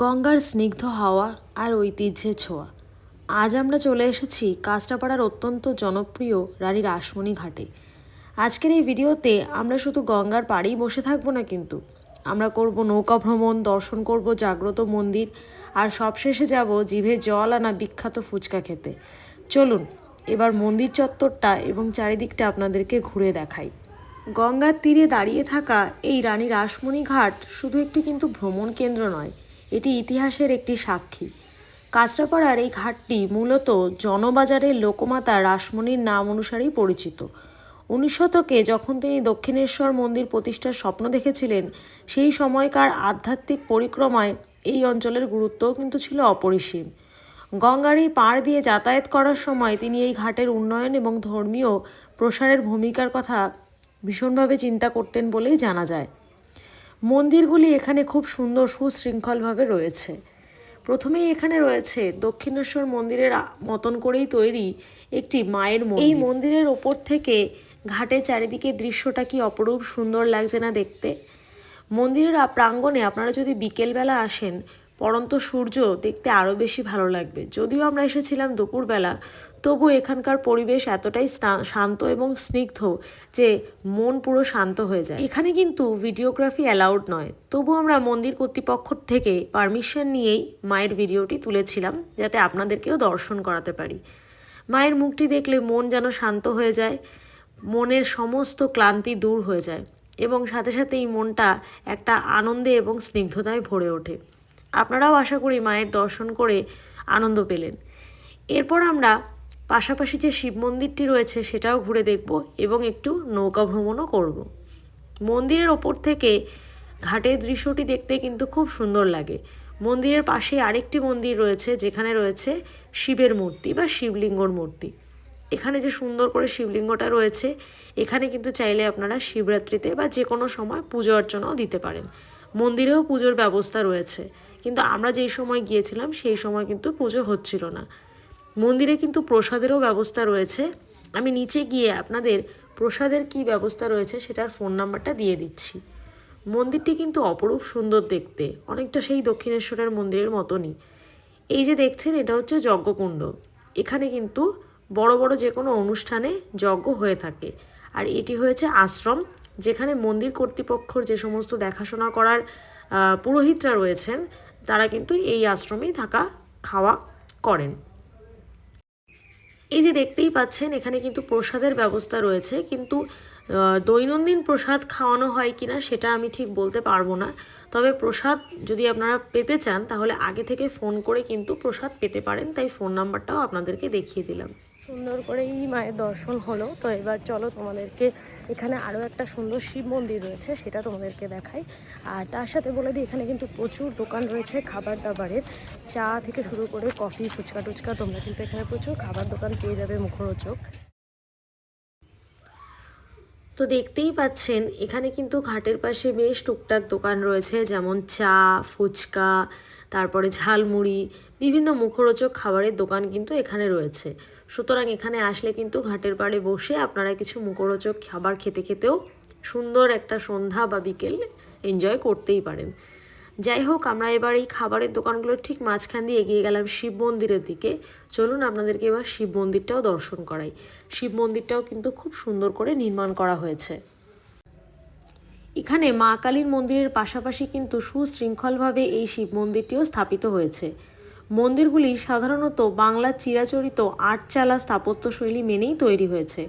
গঙ্গার স্নিগ্ধ হাওয়া আর ঐতিহ্যের ছোঁয়া। আজ আমরা চলে এসেছি কাঁচরাপাড়ার অত্যন্ত জনপ্রিয় রানী রাসমণি ঘাটে। আজকের এই ভিডিওতে আমরা শুধু গঙ্গার পাড়েই বসে থাকব না কিন্তু। আমরা করব নৌকা ভ্রমণ, দর্শন করব জাগ্রত মন্দির, আর সবশেষে যাব জিভে জল আনা বিখ্যাত ফুচকা খেতে। চলুন, এবার মন্দির চত্বরটা এবং চারিদিকটা আপনাদেরকে ঘুরে দেখাই। গঙ্গার তীরে দাঁড়িয়ে থাকা এই রানী রাসমণি ঘাট শুধু একটি কিন্তু ভ্রমণ কেন্দ্র নয় এটি ইতিহাসের একটি সাক্ষী। কাঁচরাপাড়ার এই ঘাটটি মূলত জনবাজারের লোকমাতা রাসমণির নাম অনুসারেই পরিচিত। উনিশ শতকে যখন তিনি দক্ষিণেশ্বর মন্দির প্রতিষ্ঠার স্বপ্ন দেখেছিলেন, সেই সময়কার আধ্যাত্মিক পরিক্রমায় এই অঞ্চলের গুরুত্বও কিন্তু ছিল অপরিসীম। গঙ্গার এই পাড় দিয়ে যাতায়াত করার সময় তিনি এই ঘাটের উন্নয়ন এবং ধর্মীয় প্রসারের ভূমিকার কথা ভীষণভাবে চিন্তা করতেন বলেই জানা যায়। মন্দিরগুলি এখানে খুব সুন্দর সুশৃঙ্খলভাবে রয়েছে। প্রথমেই এখানে রয়েছে দক্ষিণেশ্বর মন্দিরের মতন করেই তৈরি একটি মায়ের এই মন্দিরের ওপর থেকে ঘাটের চারিদিকে দৃশ্যটা কি অপরূপ সুন্দর লাগছে না দেখতে? মন্দিরের প্রাঙ্গণে আপনারা যদি বিকেলবেলা আসেন পরন্ত সূর্য দেখতে আরও বেশি ভালো লাগবে। যদিও আমরা এসেছিলাম দুপুরবেলা, তবু এখানকার পরিবেশ এতটাই শান্ত এবং স্নিগ্ধ যে মন পুরো শান্ত হয়ে যায়। এখানে কিন্তু ভিডিওগ্রাফি অ্যালাউড নয়। তবু আমরা মন্দির কর্তৃপক্ষ থেকে পারমিশন নিয়েই মায়ের ভিডিওটি তুলেছিলাম, যাতে আপনাদেরকেও দর্শন করাতে পারি। মায়ের মুখটি দেখলে মন যেন শান্ত হয়ে যায়, মনের সমস্ত ক্লান্তি দূর হয়ে যায় এবং সাথে সাথে এই মনটা একটা আনন্দে এবং স্নিগ্ধতায় ভরে ওঠে। আপনারাও আশা করি মায়ের দর্শন করে আনন্দ পেলেন। এরপর আমরা পাশাপাশি যে শিব মন্দিরটি রয়েছে সেটাও ঘুরে দেখব এবং একটু নৌকা ভ্রমণও করব। মন্দিরের ওপর থেকে ঘাটের দৃশ্যটি দেখতে কিন্তু খুব সুন্দর লাগে। মন্দিরের পাশে আরেকটি মন্দির রয়েছে যেখানে রয়েছে শিবের মূর্তি বা শিবলিঙ্গর মূর্তি। এখানে যে সুন্দর করে শিবলিঙ্গটা রয়েছে, এখানে কিন্তু চাইলে আপনারা শিবরাত্রিতে বা যে কোনো সময় পুজো অর্চনাও দিতে পারেন। মন্দিরেও পুজোর ব্যবস্থা রয়েছে। কিন্তু আমরা যেই সময় গিয়েছিলাম, সেই সময় কিন্তু পুজো হচ্ছিল না। মন্দিরে কিন্তু প্রসাদেরও ব্যবস্থা রয়েছে। আমি নিচে গিয়ে আপনাদের প্রসাদের কি ব্যবস্থা রয়েছে সেটার ফোন নাম্বারটা দিয়ে দিচ্ছি। মন্দিরটি কিন্তু অপরূপ সুন্দর দেখতে। অনেকটা সেই দক্ষিণেশ্বরের মন্দিরের মতনই। এই যে দেখছেন, এটা হচ্ছে যজ্ঞকুণ্ড। এখানে কিন্তু বড় বড় যে কোনো অনুষ্ঠানে যজ্ঞ হয়ে থাকে। আর এটি হয়েছে আশ্রম। যেখানে মন্দির কর্তৃপক্ষর যে সমস্ত দেখাশোনা করার পুরোহিতরা রয়েছেন, তারা কিন্তু এই আশ্রমেই থাকা খাওয়া করেন। এই যে দেখতেই পাচ্ছেন, এখানে কিন্তু প্রসাদের ব্যবস্থা রয়েছে, কিন্তু দৈনন্দিন প্রসাদ খাওয়ানো হয় কিনা সেটা আমি ঠিক বলতে পারব না। তবে প্রসাদ যদি আপনারা পেতে চান, তাহলে আগে থেকে ফোন করে কিন্তু প্রসাদ পেতে পারেন, তাই ফোন নাম্বারটাও আপনাদেরকে দেখিয়ে দিলাম। সুন্দর করেই মায়ের দর্শন হলো। তো এবার চলো তোমাদেরকে এখানে আরও একটা সুন্দর শিব মন্দির রয়েছে, সেটা তোমাদেরকে দেখাই। আর তার সাথে বলে দিই, এখানে কিন্তু প্রচুর দোকান রয়েছে খাবার দাবারের। চা থেকে শুরু করে কফি, ফুচকা টুচকা, তোমরা কিন্তু এখানে প্রচুর খাবার দোকান পেয়ে যাবে মুখরোচক। তো দেখতেই পাচ্ছেন, এখানে কিন্তু ঘাটের পাশে বেশ টুকটাক দোকান রয়েছে, যেমন চা, ফুচকা, তারপরে ঝালমুড়ি, বিভিন্ন মুখরোচক খাবারের দোকান কিন্তু এখানে রয়েছে। সুতরাং এখানে আসলে কিন্তু ঘাটের পাড়ে বসে আপনারা কিছু মুখরোচক খাবার খেতে খেতেও সুন্দর একটা সন্ধ্যা বা বিকেল এনজয় করতেই পারেন। যাই হোক, আমরা এবার এই খাবারের দোকানগুলোর ঠিক মাঝখান দিয়ে এগিয়ে গেলাম শিব মন্দিরের দিকে। চলুন আপনাদেরকে এবার শিব মন্দিরটাও দর্শন করাই। শিব মন্দিরটাও কিন্তু খুব সুন্দর করে নির্মাণ করা হয়েছে। এখানে মা কালীর মন্দিরের পাশাপাশি কিন্তু সুশৃঙ্খলভাবে এই শিব মন্দিরটিও স্থাপিত হয়েছে। মন্দিরগুলি সাধারণত বাংলার চিরাচরিত আটচালা স্থাপত্যশৈলী মেনেই তৈরি হয়েছে।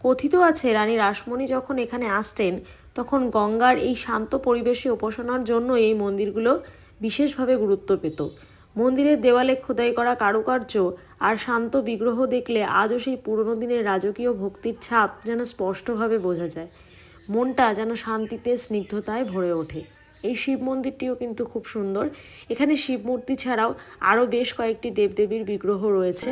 কথিত আছে, রানী রাসমণি যখন এখানে আসতেন, তখন গঙ্গার এই শান্ত পরিবেশে উপাসনার জন্য এই মন্দিরগুলো বিশেষভাবে গুরুত্ব পেত। মন্দিরের দেওয়ালে খোদাই করা কারুকার্য আর শান্ত বিগ্রহ দেখলে আজও সেই পুরনো দিনের রাজকীয় ভক্তির ছাপ যেন স্পষ্টভাবে বোঝা যায়। মনটা যেন শান্তিতে, স্নিগ্ধতায় ভরে ওঠে। এই শিব মন্দিরটিও কিন্তু খুব সুন্দর। এখানে শিব মূর্তি ছাড়াও আরও বেশ কয়েকটি দেবদেবীর বিগ্রহ রয়েছে।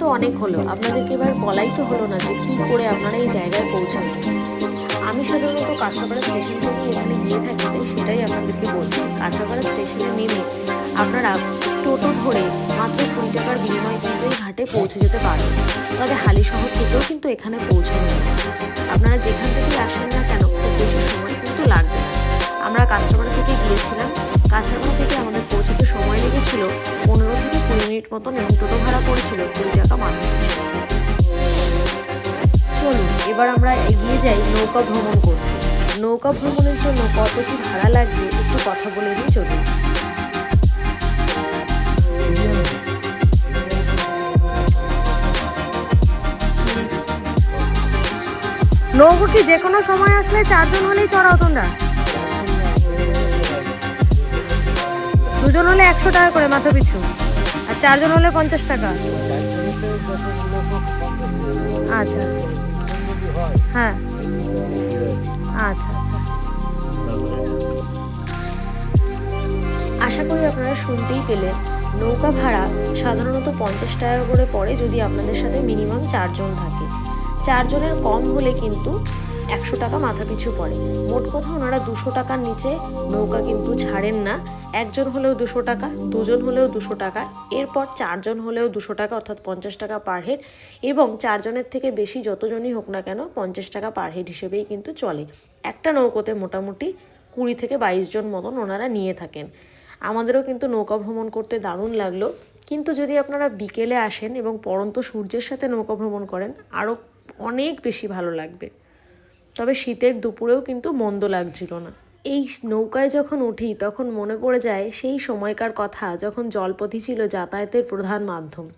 তো অনেক হলো। আপনাদেরকে এবার বলাই তো হলো না যে কী করে আপনারা এই জায়গায় পৌঁছাবেন। আমি সাধারণত কাঁচরাপাড়া স্টেশন থেকে এখানে গিয়ে থাকি, তাই সেটাই আপনাদেরকে বলছি। কাঁচরাপাড়া স্টেশনে নেমে আপনারা টোটো ধরে মাত্র কুড়ি টাকার বিনিময়ে কিন্তু এই ঘাটে পৌঁছে যেতে পারেন তবে হালি শহর থেকেও কিন্তু এখানে পৌঁছানো। আপনারা যেখান থেকেই আসেন না কেন খুব বেশি সময় কিন্তু লাগবে আমরা থেকে গিয়েছিলাম কাঁচরাপাড়া থেকে আমাদের পৌঁছতে সময় লেগেছিল পনেরো থেকে কুড়ি মিনিট মতন এবং টোটো ভাড়া পড়েছিল কুড়ি টাকা মাত্র। চলুন, এবার আমরা এগিয়ে যাই নৌকা ভ্রমণ করতে। নৌকা ভ্রমণের জন্য কত কি ভাড়া লাগবে একটু কথা বলে দিই চলুন। নৌকো কি যে কোনো সময় আসলে চারজন হলেই চড়াও তোমরা? দুজন হলে একশো টাকা করে মাথা পিছু। আর চারজন হলে পঞ্চাশ টাকা। আচ্ছা আচ্ছা। হ্যাঁ। আচ্ছা আচ্ছা। আশা করি আপনারা শুনতেই পেলেন। নৌকা ভাড়া সাধারণত পঞ্চাশ টাকা করে পড়ে যদি আপনাদের সাথে মিনিমাম চারজন থাকে। চারজনের কম হলে কিন্তু একশো টাকা মাথা পিছু পড়ে। মোট কথা ওনারা দুশো টাকার নিচে নৌকা কিন্তু ছাড়েন না। একজন হলেও দুশো টাকা, দুজন হলেও দুশো টাকা, এরপর চারজন হলেও দুশো টাকা অর্থাৎ পঞ্চাশ টাকা পার হেড এবং চারজনের থেকে বেশি যতজনই হোক না কেন পঞ্চাশ টাকা পার হেড হিসেবেই কিন্তু চলে। একটা নৌকোতে মোটামুটি কুড়ি থেকে বাইশ জন মতন ওনারা নিয়ে থাকেন। আমাদেরও কিন্তু নৌকা ভ্রমণ করতে দারুণ লাগল। কিন্তু যদি আপনারা বিকেলে আসেন এবং পরন্ত সূর্যের সাথে নৌকা ভ্রমণ করেন আরও অনেক বেশি ভালো লাগবে। তবে শীতের দুপুরেও কিন্তু মন্দ লাগছিল না। এই নৌকায় যখন উঠি, তখন মনে পড়ে যায় সেই সময়কার কথা যখন জলপথই ছিল যাতায়াতের প্রধান মাধ্যম।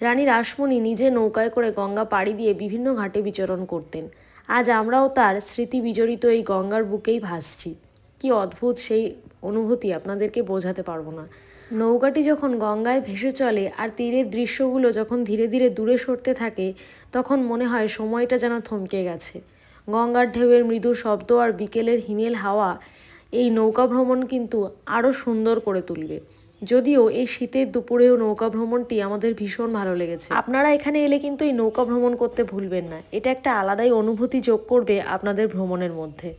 রানী রাসমণি নিজে নৌকায় করে গঙ্গা পাড়ি দিয়ে বিভিন্ন ঘাটে বিচরণ করতেন। আজ আমরাও তার স্মৃতি বিজড়িত এই গঙ্গার বুকেই ভাসছি। কি অদ্ভুত সেই অনুভূতি, আপনাদেরকে বোঝাতে পারব না। নৌকাটি যখন গঙ্গায় ভেসে চলে আর তীরের দৃশ্যগুলো যখন ধীরে ধীরে দূরে সরতে থাকে, তখন মনে হয় সময়টা যেন থমকে গেছে। গঙ্গার ঢেউয়ের মৃদু শব্দ আর বিকেলের হিমেল হাওয়া এই নৌকা ভ্রমণ কিন্তু আরও সুন্দর করে তুলবে। যদিও এই শীতের দুপুরেও নৌকা ভ্রমণটি আমাদের ভীষণ ভালো লেগেছে। আপনারা এখানে এলে কিন্তু এই নৌকা ভ্রমণ করতে ভুলবেন না। এটা একটা আলাদাই অনুভূতি যোগ করবে আপনাদের ভ্রমণের মধ্যে।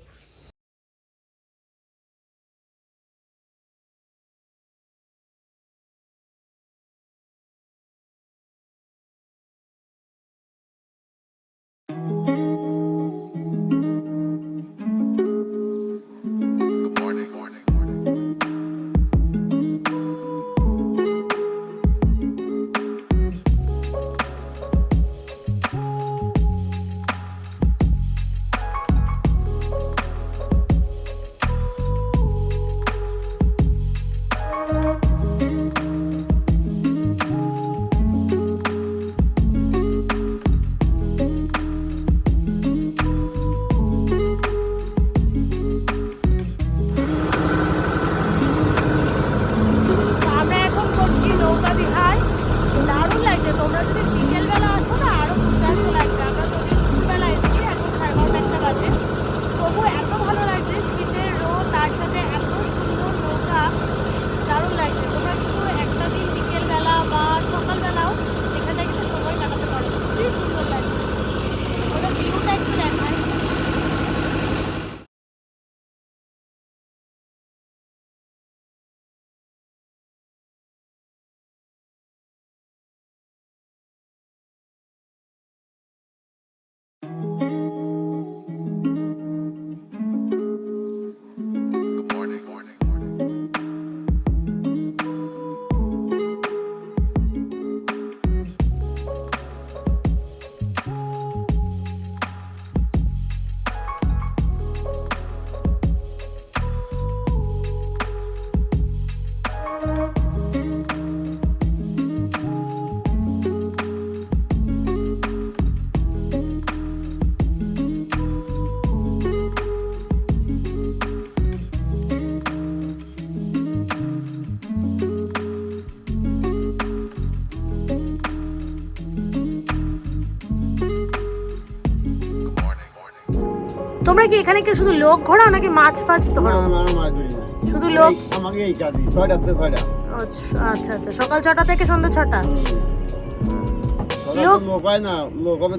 তোমরা কি এখানে কি শুধু লোক ঘোরাও নাকি মাছ ফাছ ধরো? না, না, মাছ ধরি শুধু লোক? আমাকে এই চাকরি ছয়টা থেকে ছয়টা। আচ্ছা আচ্ছা আচ্ছা। সকাল ছটা থেকে সন্ধ্যা ছটা? লোক- লোক হয় না লোক হবে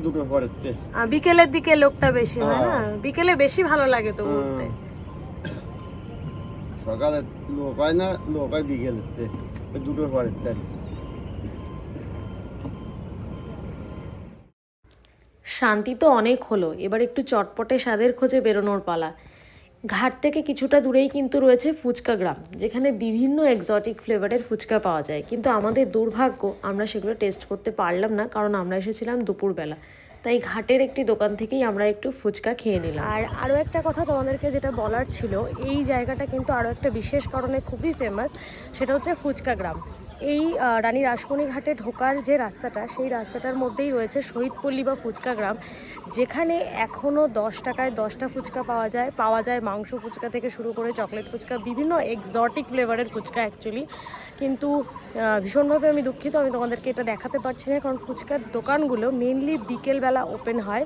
থেকে। আহ, বিকেলের দিকে লোকটা বেশি হয় না? হ্যাঁ। বিকেলে বেশি ভালো লাগে তো ঘুরতে। সকালে লোক হয় না লোক হয় বিকেলের দুটোর পরের থেকে শান্তি তো অনেক হলো। এবার একটু চটপটে স্বাদের খোঁজে বেরোনোর পালা। ঘাট থেকে কিছুটা দূরেই কিন্তু রয়েছে ফুচকা গ্রাম, যেখানে বিভিন্ন এক্সটিক ফ্লেভারের ফুচকা পাওয়া যায়। কিন্তু আমাদের দুর্ভাগ্য, আমরা সেগুলো টেস্ট করতে পারলাম না, কারণ আমরা এসেছিলাম দুপুরবেলা। তাই ঘাটের একটি দোকান থেকেই আমরা একটু ফুচকা খেয়ে নিলাম। আর আরও একটা কথা তোমাদেরকে যেটা বলার ছিল, এই জায়গাটা কিন্তু আরও একটা বিশেষ কারণে খুবই ফেমাস সেটা হচ্ছে ফুচকা গ্রাম। এই রানী রাসমণি ঘাটে ঢোকার যে রাস্তাটা, সেই রাস্তাটার মধ্যেই রয়েছে শহীদপল্লী বা ফুচকা গ্রাম। যেখানে এখনও দশ টাকায় দশটা ফুচকা পাওয়া যায় পাওয়া যায় মাংস ফুচকা থেকে শুরু করে চকলেট ফুচকা, বিভিন্ন এক্সটিক ফ্লেভারের ফুচকা অ্যাকচুয়ালি কিন্তু ভীষণভাবে আমি দুঃখিত, আমি তোমাদেরকে এটা দেখাতে পারছি না, কারণ ফুচকার দোকানগুলো মেনলি বিকেলবেলা ওপেন হয়।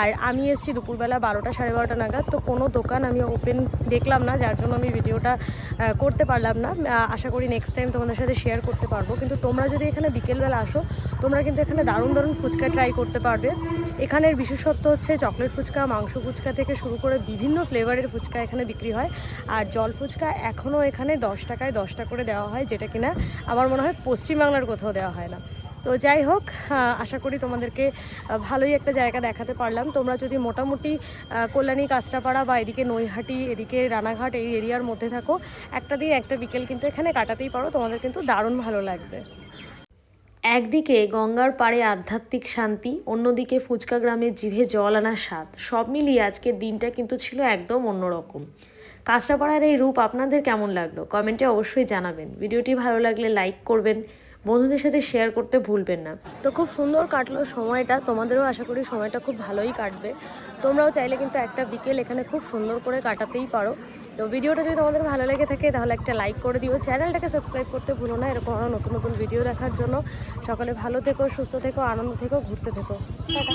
আর আমি এসেছি দুপুরবেলা বারোটা সাড়ে বারোটা নাগাদ, তো কোনো দোকান আমি ওপেন দেখলাম না, যার জন্য আমি ভিডিওটা করতে পারলাম না। আশা করি নেক্সট টাইম তোমাদের সাথে শেয়ার করতে পারব। কিন্তু তোমরা যদি এখানে বিকেলবেলা আসো, তোমরা কিন্তু এখানে দারুণ দারুণ ফুচকা ট্রাই করতে পারবে। এখানের বিশেষত্ব হচ্ছে চকলেট ফুচকা, মাংস ফুচকা থেকে শুরু করে বিভিন্ন ফ্লেভারের ফুচকা এখানে বিক্রি হয়। আর জল ফুচকা এখনও এখানে দশ টাকায় দশটা করে দেওয়া হয়, যেটা কিনা আমার মনে হয় পশ্চিমবাংলার কোথাও দেওয়া হয় না। তো যাই হোক আশা করি তোমাদেরকে ভালোই একটা জায়গা দেখাতে পারলাম। তোমরা যদি মোটামুটি কল্যাণী, কাঁচরাপাড়া বা এদিকে নৈহাটি, এদিকে রানাঘাট এই এরিয়ার মধ্যে থাকো, একটা দিন, একটা বিকেল কিন্তু এখানে কাটাতেই পারো। তোমাদের কিন্তু দারুণ ভালো লাগবে। একদিকে গঙ্গার পাড়ে আধ্যাত্মিক শান্তি, অন্যদিকে ফুচকা গ্রামের জিভে জল আনার স্বাদ। সব মিলিয়ে আজকের দিনটা কিন্তু ছিল একদম অন্যরকম। কাঁচরাপাড়ার এই রূপ আপনাদের কেমন লাগল? কমেন্টে অবশ্যই জানাবেন। ভিডিওটি ভালো লাগলে লাইক করবেন বন্ধুদের সাথে শেয়ার করতে ভুলবেন না। তো খুব সুন্দর কাটলো সময়টা, তোমাদেরও আশা করি সময়টা খুব ভালোই কাটবে। তোমরাও চাইলে কিন্তু একটা বিকেল এখানে খুব সুন্দর করে কাটাতেই পারো। তো ভিডিওটা যদি তোমাদের ভালো লেগে থাকে, তাহলে একটা লাইক করে দিও। চ্যানেলটাকে সাবস্ক্রাইব করতে ভুলো না, এরকম আরও নতুন নতুন ভিডিও দেখার জন্য। সকালে ভালো থেকো, সুস্থ থেকো, আনন্দ থেকো, ঘুরতে থেকো। টাটা।